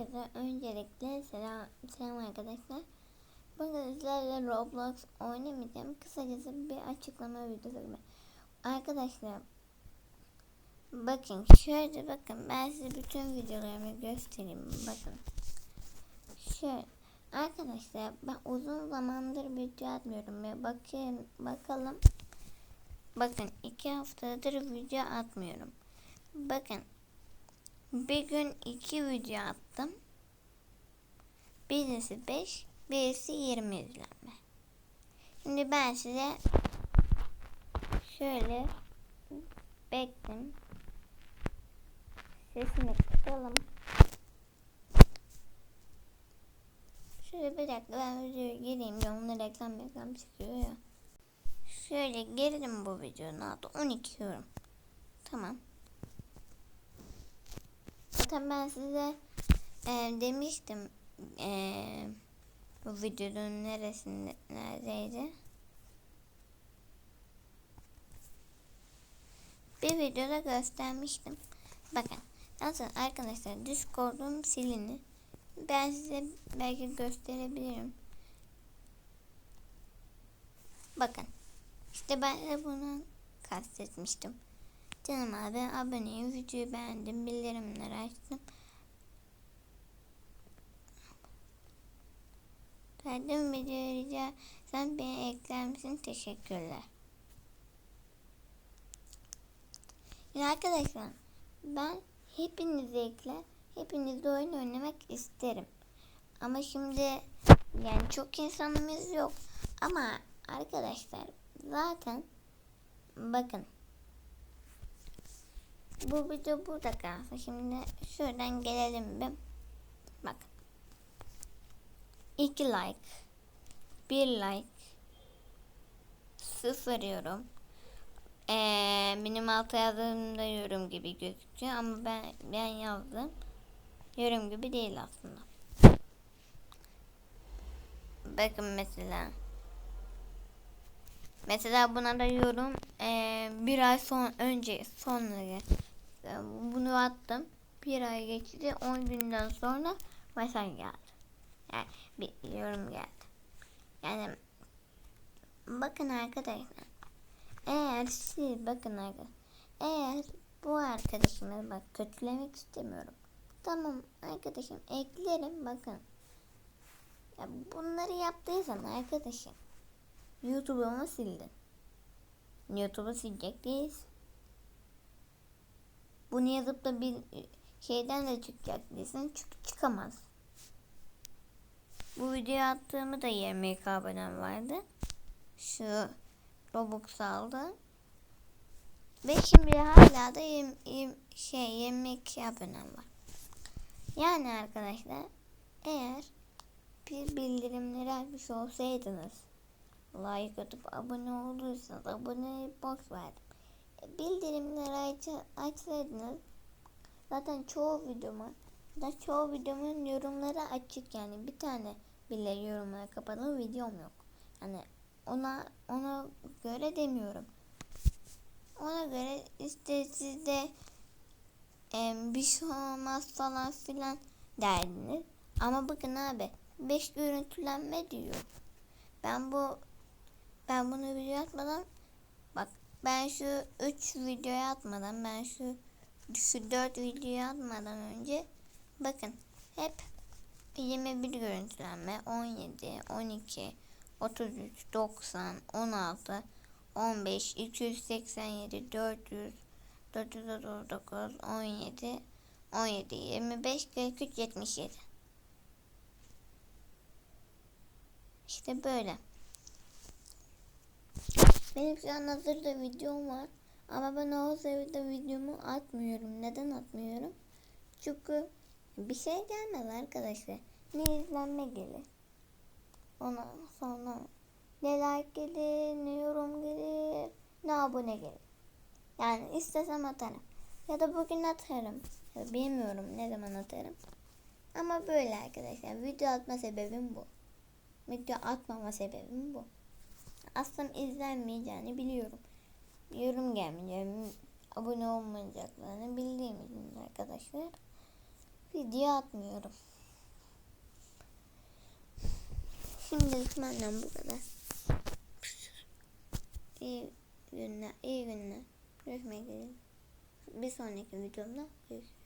Herkese öncelikle selam, selam arkadaşlar. Bugün sizlerle Roblox oynamayacağım. Kısacası bir açıklama videosu gibi. Arkadaşlar bakın şöyle bakın ben size bütün videolarımı göstereyim. Bakın. Şöyle arkadaşlar ben uzun zamandır video atmıyorum ve bakın bakalım. Bakın iki haftadır video atmıyorum. Bakın bir gün iki video attım. Birisi 5, birisi 20 izlenme. Şimdi ben size şöyle bekledim. Sesini kısalım. Şöyle bir dakika ben videoya gireyim. Onunla reklam reklam çıkıyor ya. Şöyle girdim bu videonun adı 12 yorum. Tamam. Zaten ben size e, demiştim e, bu videonun neresinde neredeydi? Bir videoda göstermiştim. Bakın nasıl arkadaşlar Discord'um silini. Ben size belki gösterebilirim. Bakın işte ben de bunu kastetmiştim. Canım abi aboneyim, videoyu beğendim, bildirimleri açtım. Verdim videoyu rica sen beni ekler misin? Teşekkürler. Yani arkadaşlar ben hepinizi ekle, hepinizle oyun oynamak isterim. Ama şimdi yani çok insanımız yok. Ama arkadaşlar zaten bakın bu video burada kalsın. Şimdi şuradan gelelim bir. Bak. 2 like. 1 like. 0 yorum. Ee, benim altı yazdığımda yorum gibi gözüküyor ama ben ben yazdım. Yorum gibi değil aslında. Bakın mesela. Mesela buna da yorum ee, bir ay son önce sonra bunu attım. Bir ay geçti. 10 günden sonra mesaj geldi. Yani bir yorum geldi. Yani bakın arkadaşlar. Eğer siz bakın arkadaşlar. Eğer bu arkadaşımı bak kötülemek istemiyorum. Tamam arkadaşım eklerim bakın. Ya bunları yaptıysan arkadaşım YouTube'umu sildin. YouTube'u silecek değilsin. Bunu yazıp da bir şeyden de çıkacak. Çünkü çıkamaz. Bu videoyu attığımı da 20 abonem vardı. Şu Robux aldı. Ve şimdi hala da 20, 20, şey 22 abonem var. Yani arkadaşlar eğer bir bildirimleri açmış olsaydınız like atıp abone olduysanız abone boş verdim. Bildirimleri aç açsaydınız zaten çoğu videomu da çoğu videomun yorumları açık yani bir tane bile yorumlara kapalı videom yok. Yani ona ona göre demiyorum. Ona göre işte sizde e, bir şey olmaz falan filan derdiniz. Ama bakın abi 5 görüntülenme diyor. Ben bu ben bunu video atmadan ben şu 3 videoyu atmadan ben şu şu 4 videoyu atmadan önce bakın hep 21 görüntülenme 17 12 33 90 16 15 287 400 439 17 17 25 43 77 İşte böyle. Benim şu an hazırda videom var. Ama ben o hazırda videomu atmıyorum. Neden atmıyorum? Çünkü bir şey gelmez arkadaşlar. Ne izlenme gelir. Ondan sonra ne like gelir, ne yorum gelir, ne abone gelir. Yani istesem atarım. Ya da bugün atarım. Ya bilmiyorum ne zaman atarım. Ama böyle arkadaşlar. Video atma sebebim bu. Video atmama sebebim bu aslında izlenmeyeceğini biliyorum. Yorum gelmeyeceğini, abone olmayacaklarını bildiğim için arkadaşlar. video atmıyorum. Şimdilik benden bu kadar. İyi günler, iyi günler. Görüşmek üzere. Bir sonraki videomda görüşürüz.